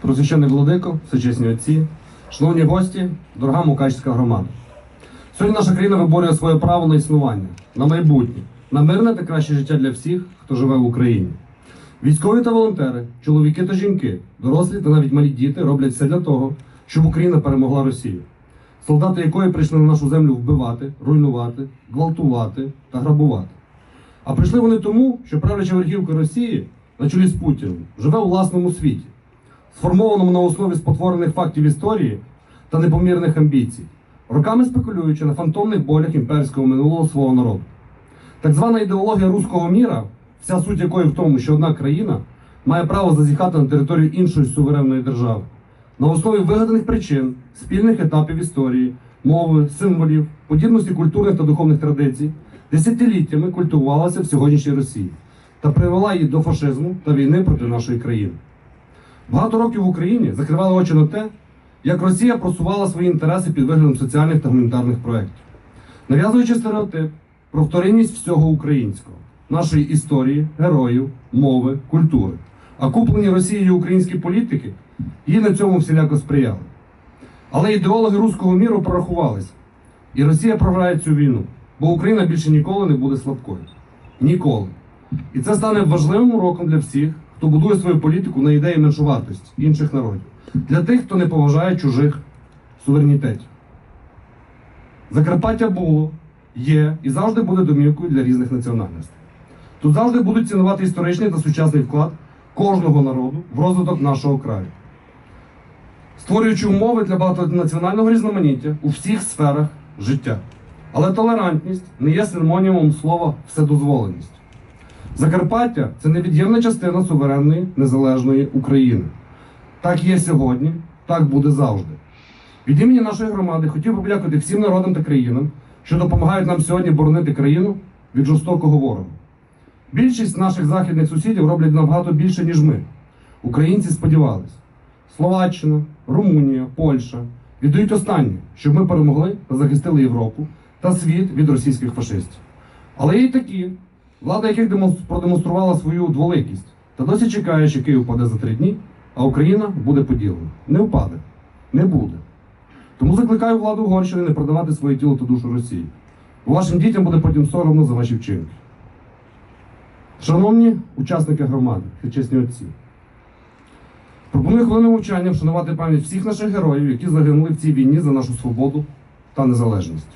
Просвящений владико, всечесні отці, шановні гості, дорога Мукачська громада. Сьогодні наша країна виборює своє право на існування, на майбутнє, на мирне та краще життя для всіх, хто живе в Україні. Військові та волонтери, чоловіки та жінки, дорослі та навіть малі діти роблять все для того, щоб Україна перемогла Росію, солдати якої прийшли на нашу землю вбивати, руйнувати, гвалтувати та грабувати. А прийшли вони тому, що правляча верхівка Росії на чолі з Путіним живе у власному світі, сформованому на основі спотворених фактів історії та непомірних амбіцій, роками спекулюючи на фантомних болях імперського минулого свого народу. Так звана ідеологія руського міра, вся суть якої в тому, що одна країна має право зазіхати на територію іншої суверенної держави, на основі вигаданих причин, спільних етапів історії, мови, символів, подібності культурних та духовних традицій, десятиліттями культивувалася в сьогоднішній Росії та привела її до фашизму та війни проти нашої країни. Багато років в Україні закривали очі на те, як Росія просувала свої інтереси під виглядом соціальних та гуманітарних проєктів, нав'язуючи стереотип про вторинність всього українського, нашої історії, героїв, мови, культури. А куплені Росією українські політики їй на цьому всіляко сприяли. Але ідеологи руського міру порахувалися, і Росія програє цю війну, бо Україна більше ніколи не буде слабкою. Ніколи. І це стане важливим уроком для всіх, хто будує свою політику на ідеї меншовартості інших народів, для тих, хто не поважає чужих суверенітетів. Закарпаття було, є і завжди буде домівкою для різних національностей. Тут завжди будуть цінувати історичний та сучасний вклад кожного народу в розвиток нашого краю, створюючи умови для багатонаціонального різноманіття у всіх сферах життя. Але толерантність не є синонімом слова вседозволеність. Закарпаття це невід'ємна частина суверенної незалежної України. Так є сьогодні, так буде завжди. Від імені нашої громади хотів би подякувати всім народам та країнам, що допомагають нам сьогодні боронити країну від жорстокого ворога. Більшість наших західних сусідів роблять набагато більше, ніж ми. Українці сподівались. Словаччина, Румунія, Польща віддають останнє, щоб ми перемогли та захистили Європу та світ від російських фашистів. Але є й такі, влада яких продемонструвала свою дволикість та досі чекає, що Київ впаде за три дні, а Україна буде поділена. Не впаде, не буде. Тому закликаю владу Угорщини не продавати своє тіло та душу Росії. Вашим дітям буде потім соромно за ваші вчинки. Шановні учасники громади, чесні отці, пропоную хвилину мовчання вшанувати пам'ять всіх наших героїв, які загинули в цій війні за нашу свободу та незалежність.